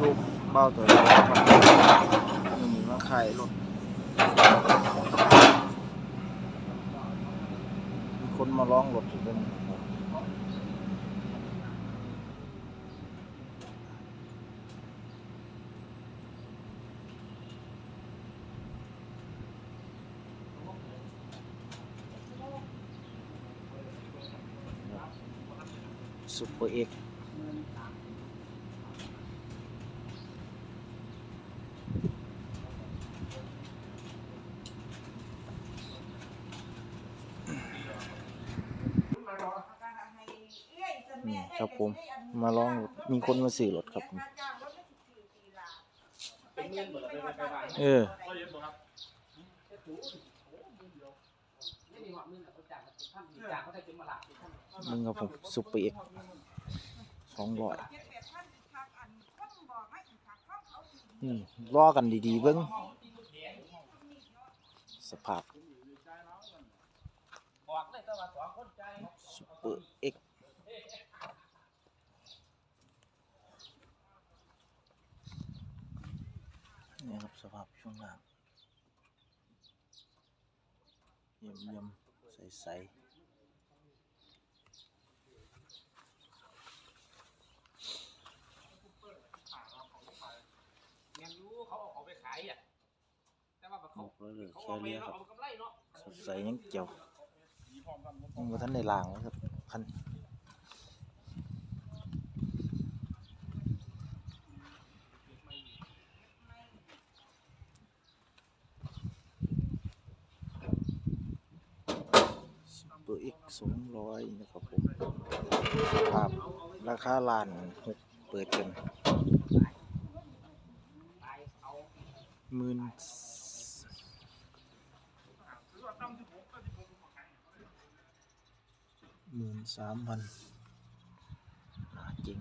ทุกเบ้าตัวนี้ครับมันมีมาขายรถมีคนมาร้องรถอยู่ด้วยนซุปเปอร์เอ็กซ์ อืมครับผม มาลองมีคนมาซื้อรถครับผมเออ มึงครับผมซุปเปอร์เอ็กสองร้อยอืมรอกันดีๆเบิ้งสภาพซุปเปอร์เอ็กนี่ครับสภาพช่ว งล่างเยี่ยมเยี่ยมใสใสเงินรู้เขาเอาของไปขายอะแต่ว่าๆเขาบอกเลยเลยเขาแค่เอาไปเรียแล้วครับเอากำไรเนาะสดใสยังเจียวยังบ่ทันได้ล้างเลยครับคัน ซุปเปอร์เอ็กสองร้อยนะครับผมภาพราคาล้านหกเปิดกันตายเอาหมื่นหมื่นสามพันจริง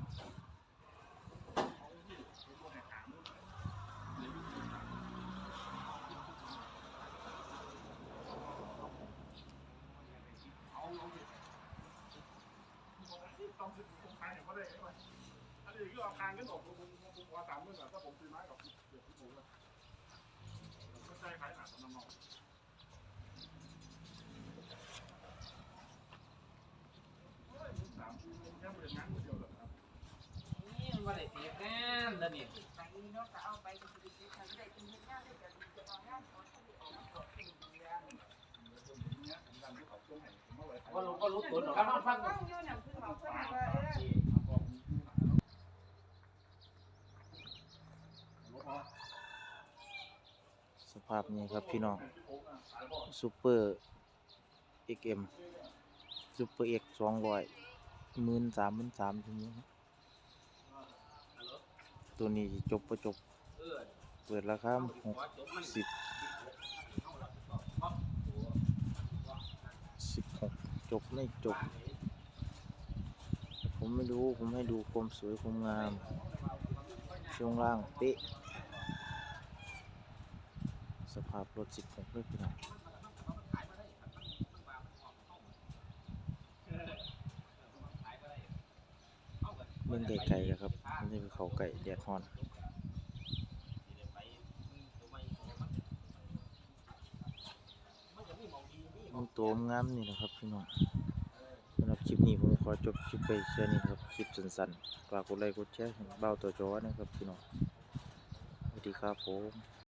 นนี้คือเอาคางขึ้นออกผมผมผมขอสามหมื่นอะถ้าผมซื้อไม้กับเดี๋ยวที่ผมเลยก็ใจขายหนาสำนักนอกสามแค่เป็นงานเดียวเลยครับนี่มันว่าได้เสียแน่นแล้วนี่ว่ารู้ก็รู้ตัวหนูครับฟัง สภาพนี้ครับพี่น้องซูเปอร์เอ็กเอ็มซูเปอร์เอ็กสองร้อยหมื่นสามหมื่นสามทีนี้ตัวนี้จบประจบ เปิดราคาหกสิบสิบหกจบไม่จบ ผมไม่รู้ ผมให้ดูความสวยความงาม ช่วงล่างเป๊ะ สภาพรถสิบหกเลยพี่น้องเบิ่งไก่ๆอะครับนี่เป็นเขาไก่แดดฮอนมันตัวงามนี่นะครับพี่น้องสำหรับคลิปนี้ผมขอจบคลิปไปแค่นี้ครับ คลิปสั้นๆฝากกดไลค์กดแชร์เบ้าตัวจอนะครับพี่น้องสวัสดีครับผม